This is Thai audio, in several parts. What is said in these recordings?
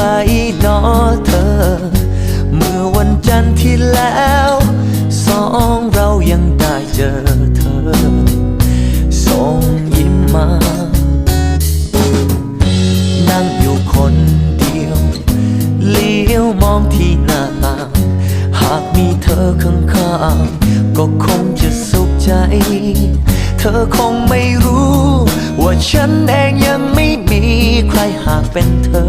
ไหมนอเธอ เมื่อวันจันทร์ที่แล้ว สองเรายังได้เจอเธอ ส่งยิ้มมา นั่งอยู่คนเดียว เลี้ยวมองที่หน้าต่าง หากมีเธอข้างๆ ก็คงจะสุขใจ เธอคงไม่รู้ ว่าฉันเองยังไม่มีใครหากเป็นเธอ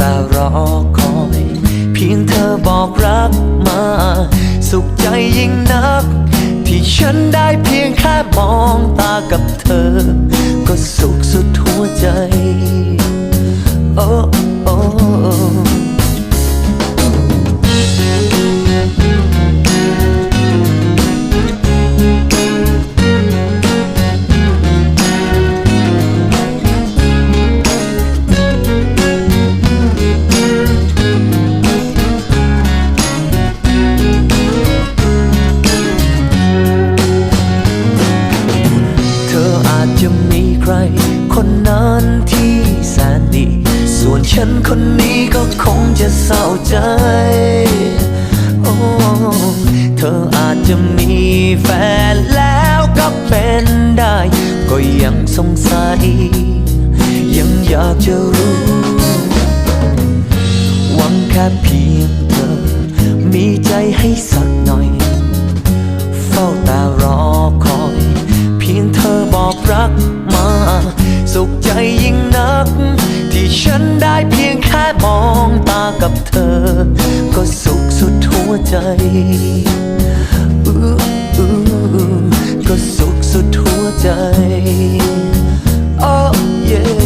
ตารอคอย เพียงเธอบอกรักมา สุขใจยิ่งนัก ที่ฉันได้เพียงแค่มองตากับเธอ ก็สุขสุดหัวใจ จะมีแฟนแล้วก็เป็นได้ ก็ยังสงสัย ยังอยากจะรู้ หวังแค่เพียงเธอ มีใจให้สักหน่อย เฝ้าตารอคอย เพียงเธอบอกรักมา สุขใจยิ่งนัก ที่ฉันได้เพียงแค่มองตากับเธอ ก็สุขสุดหัวใจ ใจ Oh yeah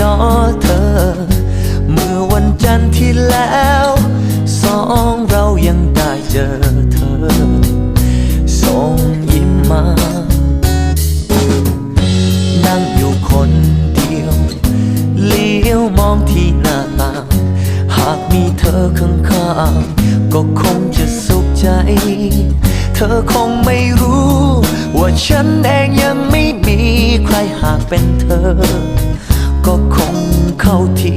นอเธอ เมื่อวันจันทร์ที่แล้ว สองเรายังได้เจอเธอ ส่งยิ้มมา นั่งอยู่คนเดียว เลี้ยวมองที่หน้าต่างหากมีเธอข้างๆก็คงจะสุขใจ เธอคงไม่รู้ ว่าฉันเองยังไม่มีใครหากเป็นเธอ ก็คงเข้าที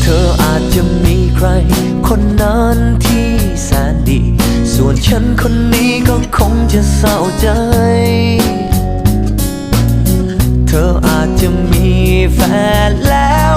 เธออาจจะมีใคร คนนั้นที่แสนดี ส่วนฉันคนนี้ก็คงจะเศร้าใจ เธออาจจะมีแฟนแล้ว